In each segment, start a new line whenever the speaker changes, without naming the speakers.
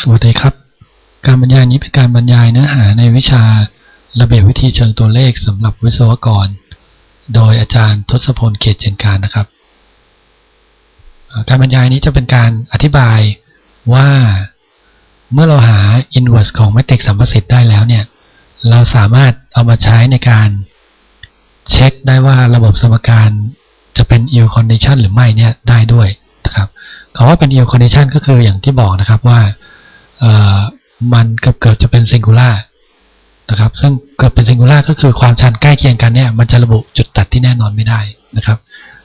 สวัสดีครับ การบรรยายนี้เป็นการบรรยายเนื้อหาในวิชาระเบียบวิธีเชิงตัวเลขสำหรับวิศวกร โดยอาจารย์ทศพลเขตเจนการนะครับ การบรรยายนี้จะเป็นการอธิบายว่าเมื่อเราหา inverse ของแมทริกซ์สัมประสิทธิ์ได้แล้วเนี่ย เราสามารถเอามาใช้ในการเช็คได้ว่าระบบสมการจะเป็น ill condition หรือไม่เนี่ยได้ด้วยนะครับคำว่าเป็น ill condition ก็คืออย่างที่บอกนะครับว่า มันเกือบเกือบจะเป็น singular นะครับ ซึ่งเกิดเป็น singular ก็คือความชันใกล้เคียงกันเนี่ย มันจะระบุจุดตัดที่แน่นอนไม่ได้นะครับ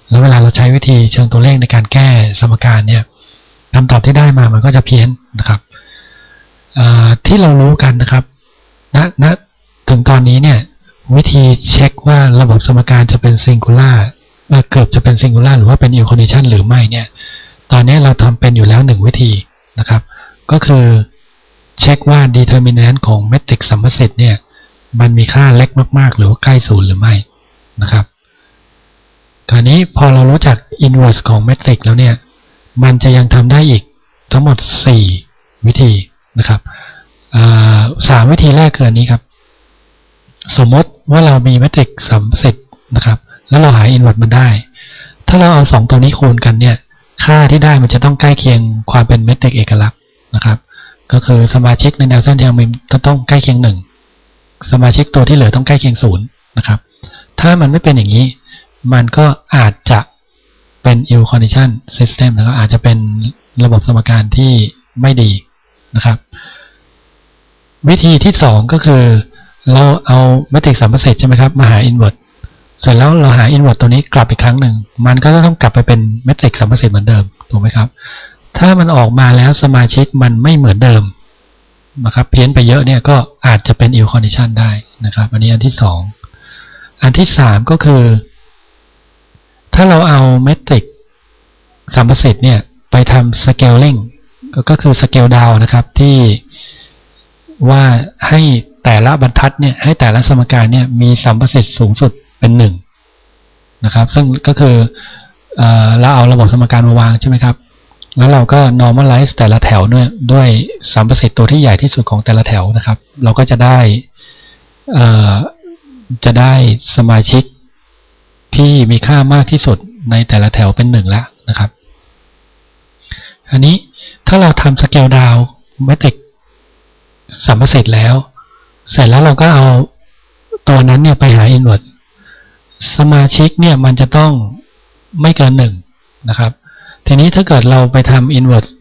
แล้วเวลาเราใช้วิธีเชิงตัวเลขในการแก้สมการเนี่ยคำตอบที่ได้มามันก็จะเพี้ยนนะครับที่เรารู้กันนะครับณณถึงตอนนี้เนี่ยวิธีเช็คว่าระบบสมการจะเป็น singular เอ่อเกือบจะเป็น singular หรือว่าเป็น ill condition หรือไม่เนี่ย ตอนนี้เราทำเป็นอยู่แล้วหนึ่งวิธีนะครับ ก็คือ เช็คว่า determinant ของเมตริกสัมประสิทธิ์เนี่ย มันมีค่าเล็กมากๆ หรือว่าใกล้ศูนย์หรือไม่นะครับ คราวนี้พอเรารู้จัก inverse ของเมตริกแล้วเนี่ย มันจะยังทำได้อีกทั้งหมด 4 วิธีนะครับสามวิธีแรกคืออันนี้ครับ สมมติว่าเรามีเมตริกสัมประสิทธิ์นะครับ แล้วเราหา inverse มันได้ ถ้าเราเอาสองตัวนี้คูณกันเนี่ย ค่าที่ได้มันจะต้องใกล้เคียงความเป็นเมตริกเอกลักษณ์นะครับ ก็คือสมาชิกในแนวเส้นทางมีก็ต้องใกล้เคียงหนึ่งสมาชิกตัวที่เหลือต้องใกล้เคียงศูนย์นะครับ ถ้ามันไม่เป็นอย่างนี้ มันก็อาจจะเป็น ill condition system นะครับอาจจะเป็นระบบสมการที่ไม่ดีนะครับ วิธีที่สองก็คือ เราเอาเมตริกสัมประสิทธิ์ใช่ไหมครับ มาหา inverse เสร็จแล้วเราหา inverse ตัวนี้กลับอีกครั้งหนึ่ง มันก็จะต้องกลับไปเป็นเมตริกสัมประสิทธิ์เหมือนเดิมถูกไหมครับ ถ้ามันออกมาแล้วสมาชิกมันไม่เหมือนเดิมนะครับ เพี้ยนไปเยอะเนี่ยก็อาจจะเป็น ill condition ได้นะครับ อันนี้อันที่สองอันที่สามก็คือ ถ้าเราเอาเมตริกสัมประสิทธิ์เนี่ย ไปทำ scaling ก็คือ scale down นะครับที่ว่าให้แต่ละบรรทัดเนี่ยให้แต่ละสมการเนี่ยมีสัมประสิทธิ์สูงสุดเป็นหนึ่งนะครับ ซึ่งก็คือเราเอาระบบสมการมาวางใช่ไหมครับ แล้วเราก็ normalize แต่ละแถวด้วยด้วยสัมประสิทธิ์ตัวที่ใหญ่ที่สุดของแต่ละแถวนะครับ เราก็จะได้อ่อจะได้สมาชิกที่มีค่ามากที่สุดในแต่ละแถวเป็นหนึ่งแล้วนะครับ อันนี้ถ้าเราทำสเกลดาวเมตริกสัมประสิทธิ์แล้ว เสร็จแล้วเราก็เอาตัวนั้นเนี่ยไปหา inverse สมาชิกเนี่ยมันจะต้องไม่เกินหนึ่งนะครับ ทีนี้ถ้าเกิดเราไปทำ inverse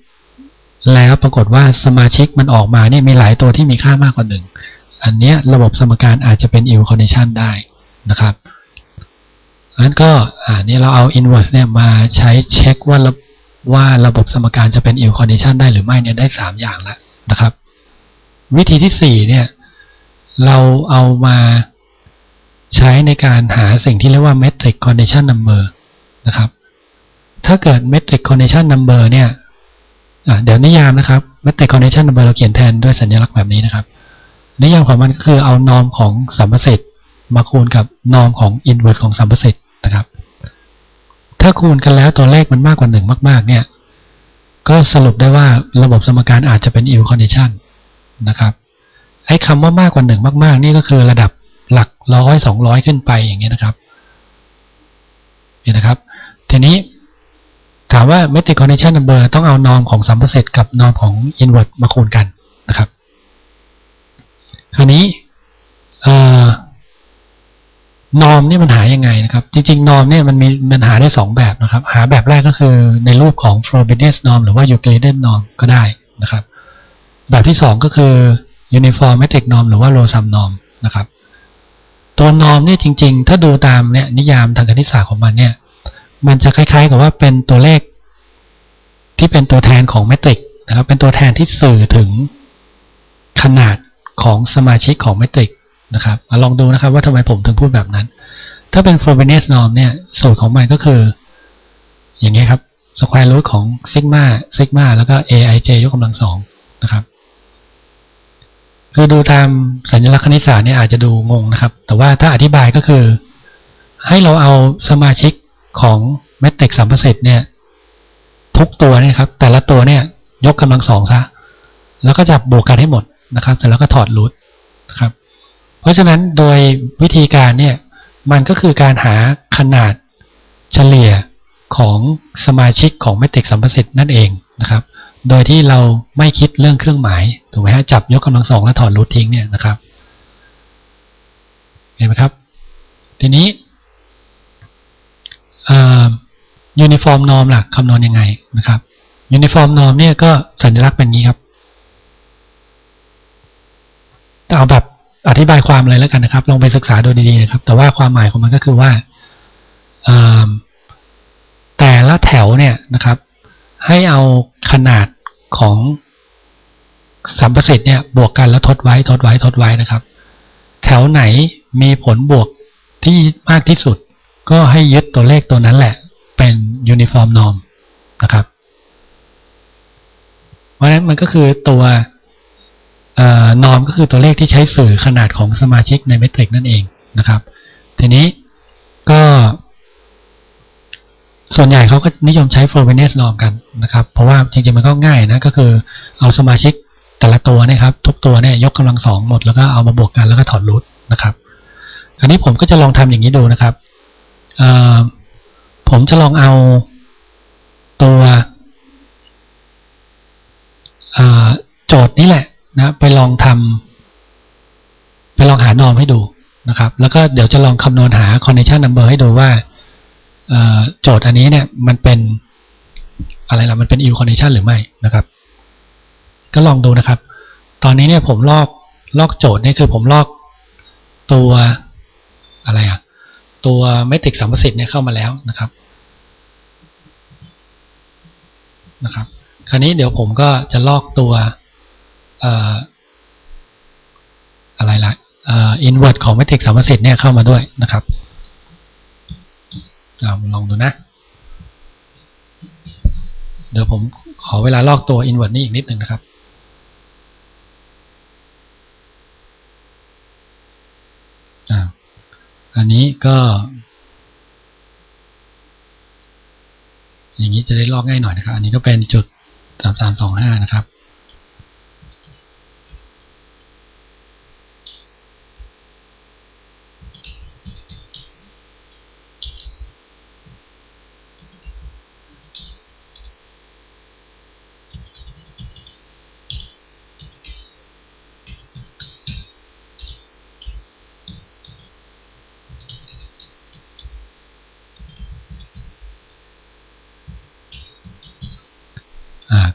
แล้วปรากฏว่าสมาชิกมันออกมาเนี่ยมีหลายตัวที่มีค่ามากกว่าหนึ่ง อันเนี้ยระบบสมการอาจจะเป็น ill condition ได้นะครับงั้นก็อ่านี่เราเอา inverse เนี่ยมาใช้เช็คว่าระว่าระบบสมการจะเป็น ill condition ได้หรือไม่เนี่ยได้สามอย่างแล้วนะครับ วิธีที่สี่เนี่ย เราเอามาใช้ในการหาสิ่งที่เรียกว่า metric condition number นะครับ ถ้าเกิด metric condition number เนี่ยเดี๋ยวนิยามนะครับ metric condition number เราเขียนแทนด้วยสัญลักษณ์แบบนี้นะครับ นิยามของมันก็คือเอานอมของสัมประสิทธิ์มาคูณกับนอมของ inverse ของสัมประสิทธิ์นะครับ ถ้าคูณกันแล้วตัวเลขมันมากกว่าหนึ่งมาก ๆ เนี่ย ก็สรุปได้ว่าระบบสมการอาจจะเป็น ill condition นะครับไอ้คำว่ามากกว่าหนึ่งมาก ๆ นี่ก็คือระดับหลักร้อยสองร้อยขึ้นไปอย่างเงี้ยนะครับเห็นนะครับ ทีนี้ ถามว่า metric condition number ต้องเอานอมของสัมประสิทธิ์กับนอมของ inverse มาคูณกันนะครับคราวนี้นอมนี่มันหายังไงนะครับ จริงๆนอมเนี่ยมันมีมันหาได้สองแบบนะครับ หาแบบแรกก็คือในรูปของ Frobenius norm หรือว่า Euclidean norm ก็ได้นะครับ แบบที่สองก็คือ uniform metric norm หรือว่า row sum norm นะครับ ตัวนอมเนี่ยจริง ๆ ถ้าดูตามเนี่ยนิยามทางคณิตศาสตร์ของมันเนี่ย มันจะคล้าย ๆ กับว่าเป็นตัวเลขที่เป็นตัวแทนของเมตริกนะครับ เป็นตัวแทนที่สื่อถึงขนาดของสมาชิกของเมตริกนะครับลองดูนะครับว่าทำไมผมถึงพูดแบบนั้น ถ้าเป็น Frobenius norm เนี่ยสูตรของมันก็คือ อย่างนี้ครับ square root ของซิกมาซิกมาแล้วก็ aij ยกกำลังสองนะครับ คือดูตามสัญลักษณ์คณิตศาสตร์เนี่ยอาจจะดูงงนะครับ แต่ว่าถ้าอธิบายก็คือ ให้เราเอาสมาชิก ของเมตริกสัมประสิทธิ์เนี่ย ทุกตัวเนี่ยครับ แต่ละตัวเนี่ย ยกกำลังสองซะแล้วก็จับบวกกันให้หมดนะครับเสร็จแล้วก็ถอดรูทนะครับ เพราะฉะนั้นโดยวิธีการเนี่ย มันก็คือการหาขนาดเฉลี่ยของสมาชิกของเมตริกสัมประสิทธิ์นั่นเองนะครับ โดยที่เราไม่คิดเรื่องเครื่องหมายถูกไหมฮะจับยกกำลังสองแล้วถอดรูททิ้งเนี่ยนะครับ เห็นไหมครับ ทีนี้ ยูนิฟอร์มนอมล่ะคำนวณยังไงนะครับยูนิฟอร์มนอมเนี่ยก็สัญลักษณ์เป็นงนี้ครับเอาแบบอธิบายความเลยแล้วกันนะครับ ลองไปศึกษาดูดีๆนะครับ แต่ว่าความหมายของมันก็คือว่าแต่ละแถวเนี่ยนะครับ ให้เอาขนาดของสัมประสิทธิ์เนี่ยบวกกันแล้วทดไว้ทดไว้ทดไว้นะครับ แถวไหนมีผลบวกที่มากที่สุด ก็ให้ยึดตัวเลขตัวนั้นแหละ เป็นยูนิฟอร์มนอมนะครับ เพราะนั้นมันก็คือตัวนอมก็คือตัวเลขที่ใช้สื่อขนาดของสมาชิกในเมตริกนั่นเองนะครับ ทีนี้ก็ ส่วนใหญ่เขาก็นิยมใช้ f r o b e n e s norm กันนะครับ เพราะว่าจริงๆมันก็ง่ายนะ ก็คือเอาสมาชิกแต่ละตัวนี่ยครับ ทุกตัวเนี่ยยกกำลังสองหมดแล้วก็เอามาบวกกันแล้วก็ถอดรูทนะครับ คราวนี้ผมก็จะลองทำอย่างนี้ดูนะครับ ผมจะลองเอาตัวโจทย์นี้แหละนะไปลองทำไปลองหานอมให้ดูนะครับ แล้วก็เดี๋ยวจะลองคำนวณหา condition number ให้ดูว่าโจทย์อันนี้เนี่ยมันเป็นอะไรล่ะมันเป็น ill condition หรือไม่นะครับ ก็ลองดูนะครับ ตอนนี้เนี่ยผมลอกลอกโจทย์นี่คือผมลอกตัวอะไรอะ ตัวเมตริกสัมประสิทธิ์เนี่ยเข้ามาแล้วนะครับนะครับ คราวนี้เดี๋ยวผมก็จะลอกตัวอะไรละเอ่ออินเวอร์ตของเมตริกสัมประสิทธิ์เนี่ยเข้ามาด้วยนะครับเอาลองดูนะ เดี๋ยวผมขอเวลาลอกตัวอินเวอร์ตนี่อีกนิดหนึ่งนะครับ อ่า อันนี้ก็ อย่างนี้จะได้ลอกง่ายหน่อยนะครับ อันนี้ก็เป็นจุดสามสามสองห้านะครับ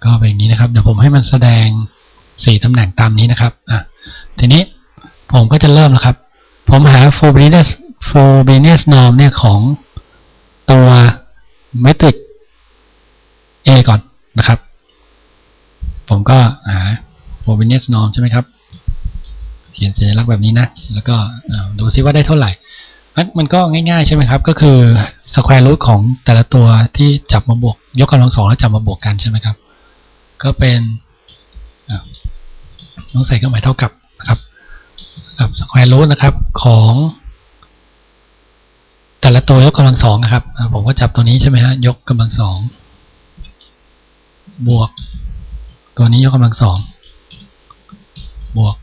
ก็เป็นอย่างนี้นะครับ เดี๋ยวผมให้มันแสดงสี่ตำแหน่งตามนี้นะครับอะทีนี้ผมก็จะเริ่มแล้วครับ ผมหา Frobenius Frobenius norm เนี่ยของตัวเมตริก A ก่อนนะครับ ผมก็หา Frobenius norm ใช่ไหมครับ เขียนสัญลักษณ์แบบนี้นะ แล้วก็ดูซิว่าได้เท่าไหร่มันมันก็ง่ายๆใช่ไหมครับ ก็คือ square root ของแต่ละตัวที่จับมาบวก ยกกำลังสองแล้วจับมาบวกกันใช่ไหมครับ ก็เป็นต้องใส่เครื่องหมายเท่ากับนะครับกับ square root นะครับของแต่ละตัวยกกำลังสองนะครับ ผมก็จับตัวนี้ใช่ไหมฮะยกกำลังสองบวก ตัวนี้ยกกำลังสองบวก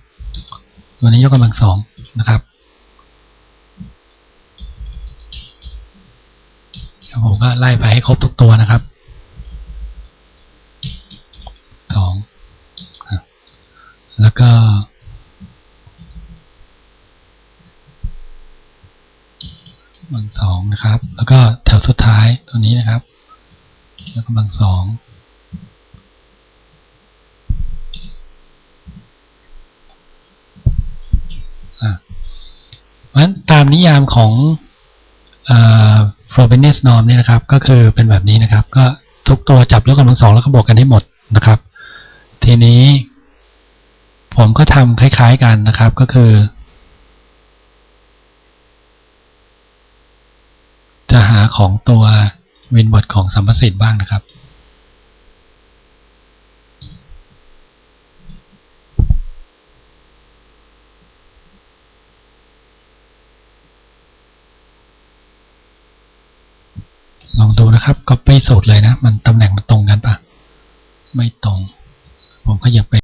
ตัวนี้ยกกำลังสองนะครับผมก็ไล่ไปให้ครบทุกตัวนะครับ สองอะแล้วก็ กำลังสองนะครับ แล้วก็แถวสุดท้ายตัวนี้นะครับยกกำลังสองอะเพราะฉะนั้นตามนิยามของเอ่อ Frobenius norm เนี่ยนะครับ ก็คือเป็นแบบนี้นะครับ ก็ทุกตัวจับยกกำลังสองแล้วก็บวกกันให้หมดนะครับ ทีนี้ ผมก็ทำคล้าย ๆกันนะครับ ก็คือ จะหาของตัววินเวิร์ดของสัมประสิทธิ์บ้างนะครับ ลองดูนะครับก็ไปสูตรเลยนะ มันตำแหน่งมันตรงกันปะไม่ตรง ผมก็อย่าไป